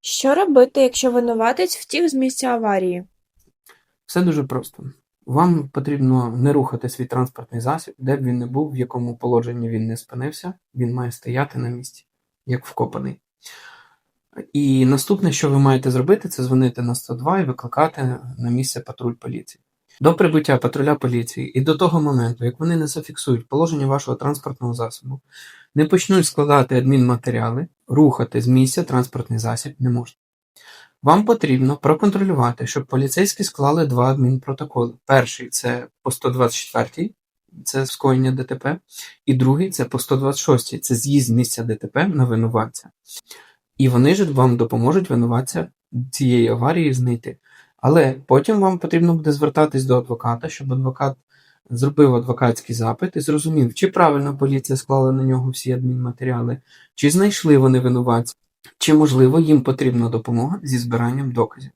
Що робити, якщо винуватець втік з місця аварії? Все дуже просто. Вам потрібно не рухати свій транспортний засіб, де б він не був, в якому положенні він не спинився, він має стояти на місці, як вкопаний. І наступне, що ви маєте зробити, це дзвонити на 102 і викликати на місце патруль поліції. До прибуття патруля поліції і до того моменту, як вони не зафіксують положення вашого транспортного засобу, не почнуть складати адмінматеріали, рухати з місця транспортний засіб не можна. Вам потрібно проконтролювати, щоб поліцейські склали два адмінпротоколи. Перший це по 124, це скоєння ДТП, і другий це по 126, це з'їзд місця ДТП на винуватця. І вони ж вам допоможуть винуватця цієї аварії знайти. Але потім вам потрібно буде звертатись до адвоката, щоб адвокат зробив адвокатський запит і зрозумів, чи правильно поліція склала на нього всі адмінматеріали, чи знайшли вони винуватця, чи можливо їм потрібна допомога зі збиранням доказів.